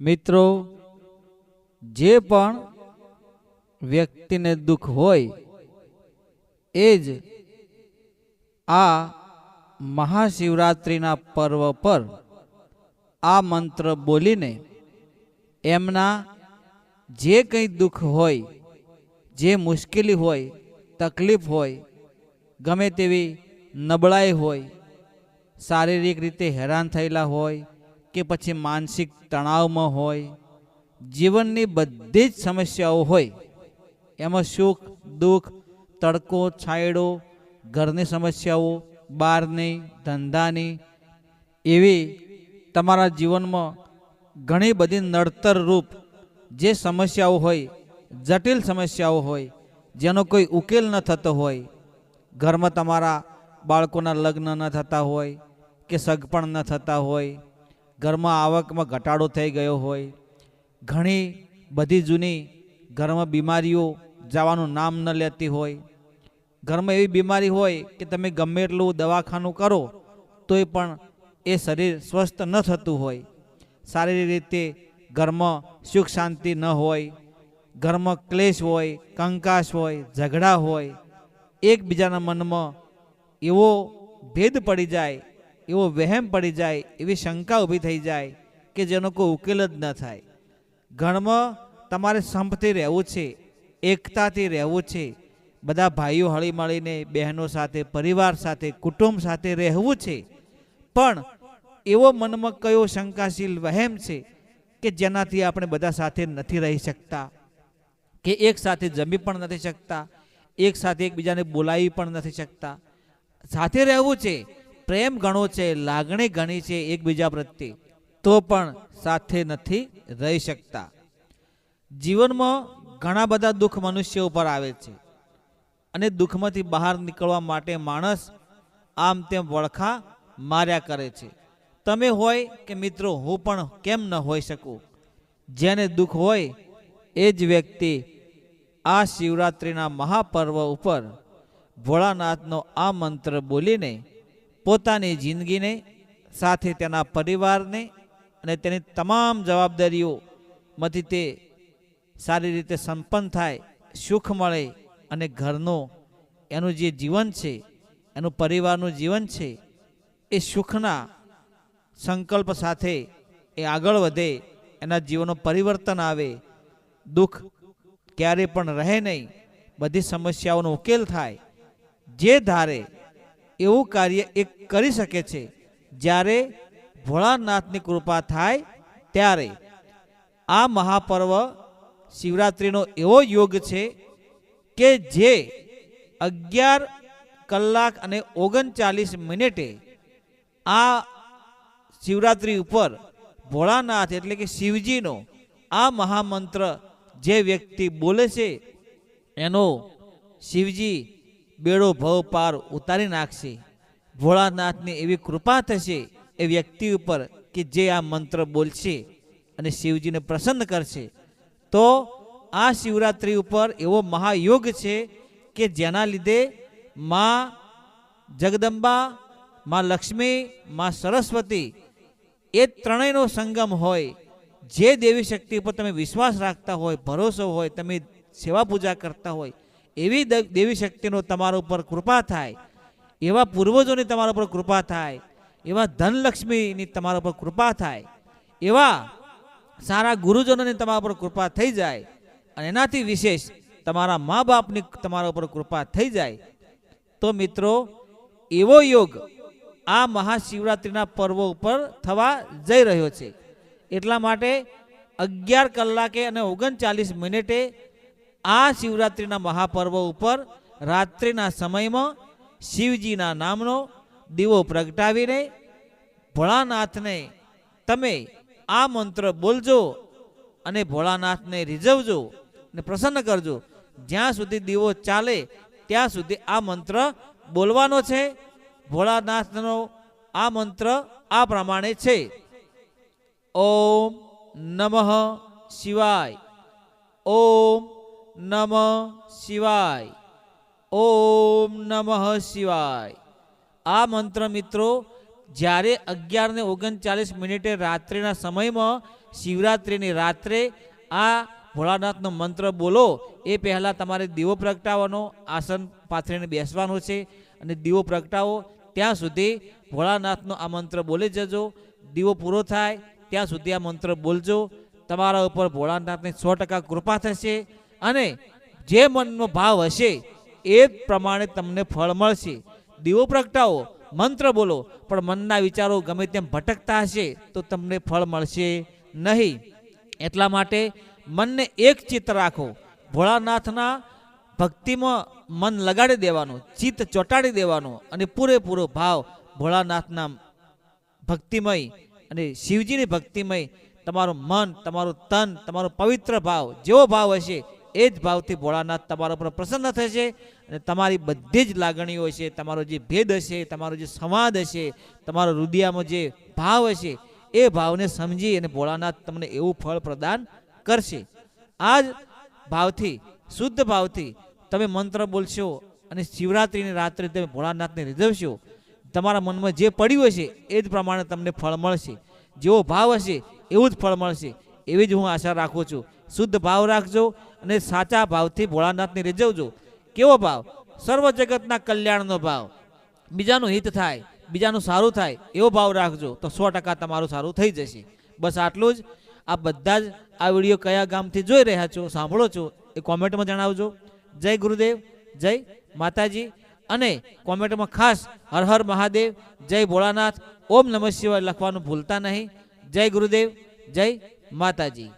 મિત્રો, જે પણ વ્યક્તિને દુઃખ હોય, એ જ આ મહાશિવરાત્રિના પર્વ પર આ મંત્ર બોલીને એમના જે કંઈ દુઃખ હોય, જે મુશ્કેલી હોય, તકલીફ હોય, ગમે તેવી નબળાઈ હોય, શારીરિક રીતે હેરાન થયેલા હોય કે પછી માનસિક તણાવમાં હોય, જીવનની બધી જ સમસ્યાઓ હોય, એમાં સુખ, દુઃખ, તડકો, છાંયડો, ઘરની સમસ્યાઓ, બહારની, ધંધાની, એવી તમારા જીવનમાં ઘણી બધી નડતર રૂપ જે સમસ્યાઓ હોય, જટિલ સમસ્યાઓ હોય, જેનો કોઈ ઉકેલ ન થતો હોય, ઘરમાં તમારા બાળકોના લગ્ન ન થતા હોય, કે સગપણ ન થતા હોય ઘરમાં આવકમાં ઘટાડો થઈ ગયો હોય, ઘણી બધી જૂની ઘરમાં બીમારીઓ જવાનું નામ ન લેતી હોય, ઘરમાં એવી બીમારી હોય કે તમે ગમે એટલું દવાખાનું કરો, તોય પણ એ શરીર સ્વસ્થ ન થતું હોય. શારીરિક રીતે ઘરમાં સુખ શાંતિ ન હોય, ઘરમાં ક્લેશ હોય કંકાશ હોય, ઝઘડા હોય, એકબીજાના મનમાં એવો ભેદ પડી જાય એવો વહેમ પડી જાય, એવી શંકા ઊભી થઈ જાય કે જેનો કોઈ ઉકેલ જ ન થાય. ઘણમાં તમારે સંપથી રહેવું છે, એકતાથી રહેવું છે. બધા ભાઈઓ હળી મળીને બહેનો સાથે, પરિવાર સાથે, કુટુંબ સાથે રહેવું છે. પણ એવો મનમાં કયો શંકાશીલ વહેમ છે કે જેનાથી આપણે બધા સાથે નથી રહી શકતા? કે એક સાથે જમી પણ નથી શકતા? એક સાથે એકબીજાને બોલાવી પણ નથી શકતા? સાથે રહેવું છે પ્રેમ ઘણો છે, લાગણી ઘણી છે એકબીજા પ્રત્યે, તો પણ સાથે નથી રહી શકતા. જીવનમાં ઘણા બધા દુઃખ મનુષ્ય ઉપર આવે છે અને દુઃખમાંથી બહાર નીકળવા માટે માણસ આમ તેમ વળખા માર્યા કરે છે. તમે હોય કે મિત્રો, હું પણ કેમ ન હોઈ શકું? જેને દુઃખ હોય એ જ વ્યક્તિ આ શિવરાત્રિના મહાપર્વ ઉપર ભોળાનાથનો આ મંત્ર બોલીને પોતાની જિંદગીને સાથે તેના પરિવારને અને તેની તમામ જવાબદારીઓમાંથી તે સારી રીતે સંપન્ન થાય, સુખ મળે અને ઘરનું એનું જે જીવન છે, એનું પરિવારનું જીવન છે, એ સુખના સંકલ્પ સાથે એ આગળ વધે, એના જીવનનું પરિવર્તન આવે, દુઃખ ક્યારે પણ રહે નહીં, બધી સમસ્યાઓનો ઉકેલ થાય, જે ધારે એવું કાર્ય એ કરી શકે છે. જ્યારે ભોળાનાથની કૃપા થાય ત્યારે આ મહાપર્વ શિવરાત્રિનો એવો યોગ છે કે જે અગિયાર કલાક અને ઓગણચાલીસ મિનિટે આ શિવરાત્રિ ઉપર ભોળાનાથ એટલે કે શિવજીનો આ મહામંત્ર જે વ્યક્તિ બોલે છે એનો શિવજી બેડો ભવ પાર ઉતારી નાખશે. ભોળાનાથની એવી કૃપા થશે એ વ્યક્તિ ઉપર કે જે આ મંત્ર બોલશે અને શિવજીને પ્રસન્ન કરશે. તો આ શિવરાત્રિ ઉપર એવો મહાયોગ છે કે જેના લીધે માં જગદંબા, માં લક્ષ્મી, માં સરસ્વતી એ ત્રણેયનો સંગમ હોય. જે દેવી શક્તિ ઉપર તમે વિશ્વાસ રાખતા હોય, ભરોસો હોય, તમે સેવા પૂજા કરતા હોય એવી દેવી શક્તિનો તમારા ઉપર કૃપા થાય, એવા પૂર્વજોની તમારા ઉપર કૃપા થાય, એવા ધનલક્ષ્મીની તમારા ઉપર કૃપા થાય, એવા સારા ગુરુજનોની તમારા ઉપર કૃપા થઈ જાય અને એનાથી વિશેષ તમારા મા બાપની તમારા ઉપર કૃપા થઈ જાય. તો મિત્રો, એવો યોગ આ મહાશિવરાત્રિના પર્વ ઉપર થવા જઈ રહ્યો છે. એટલા માટે અગિયાર કલાકે અને ઓગણચાલીસ મિનિટે આ શિવરાત્રિના મહાપર્વ ઉપર રાત્રિના સમયમાં શિવજીના નામનો દીવો પ્રગટાવીને, ભોળાનાથને તમે આ મંત્ર બોલજો અને ભોળાનાથને રીઝવજો ને પ્રસન્ન કરજો. જ્યાં સુધી દીવો ચાલે ત્યાં સુધી આ મંત્ર બોલવાનો છે. ભોળાનાથનો આ મંત્ર આ પ્રમાણે છે. ઓમ નમઃ શિવાય. ઓમ નમઃ શિવાય ઓમ નમઃ શિવાય આ મંત્ર મિત્રો જ્યારે અગિયાર ને ઓગણચાલીસ મિનિટે રાત્રિના સમયમાં શિવરાત્રિની રાત્રે આ ભોળાનાથનો મંત્ર બોલો એ પહેલાં તમારે દીવો પ્રગટાવવાનો આસન પાથરીને બેસવાનું છે અને દીવો પ્રગટાવો ત્યાં સુધી ભોળાનાથનો આ મંત્ર બોલી જજો દીવો પૂરો થાય ત્યાં સુધી આ મંત્ર બોલજો તમારા ઉપર ભોળાનાથની સો ટકા કૃપા થશે અને જે મનનો ભાવ હશે, એ પ્રમાણે તમને ફળ મળશે. દીવો પ્રગટાવો, મંત્ર બોલો, પણ મનના વિચારો ગમે તેમ ભટકતા હશે, તો તમને ફળ મળશે નહીં. એટલા માટે મનને એક ચિત્ત રાખો. ભોળાનાથના ભક્તિમાં મન લગાડી દેવાનું, ચિત્ત ચોંટાડી દેવાનું અને પૂરેપૂરો ભાવ ભોળાનાથના ભક્તિમય અને શિવજીની ભક્તિમય, તમારું મન, તમારું તન, તમારો પવિત્ર ભાવ, જેવો ભાવ હશે એ જ ભાવથી ભોળાનાથ તમારા ઉપર પ્રસન્ન થશે અને તમારી બધી જ લાગણીઓ છે તમારો જે ભેદ હશે, તમારો જે સંવાદ હશે, તમારો હૃદયમાં જે ભાવ હશે, એ ભાવને સમજી અને ભોળાનાથ તમને એવું ફળ પ્રદાન કરશે. આ જ ભાવથી, શુદ્ધ ભાવથી તમે મંત્ર બોલશો અને શિવરાત્રિની રાત્રે તમે ભોળાનાથને રીઝવશો, તમારા મનમાં જે પડ્યું હશે એ જ પ્રમાણે તમને ફળ મળશે. જેવો ભાવ હશે એવું જ ફળ મળશે. એવી જ હું આશા રાખું છું. શુદ્ધ ભાવ રાખજો અને સાચા ભાવથી ભોળાનાથને રીઝવજો કેવો ભાવ? સર્વ જગતના કલ્યાણનો ભાવ. બીજાનું હિત થાય, બીજાનું સારું થાય, એવો ભાવ રાખજો તો સો ટકા તમારું સારું થઈ જશે. બસ આટલું જ. આ બધા જ આ વીડિયો કયા ગામથી જોઈ રહ્યા છો, સાંભળો છો, એ કોમેન્ટમાં જણાવજો. જય ગુરુદેવ, જય માતાજી અને કોમેન્ટમાં ખાસ હર હર મહાદેવ, જય ભોળાનાથ, ઓમ નમઃ શિવાય લખવાનું ભૂલતા નહીં. જય ગુરુદેવ, જય માતાજી.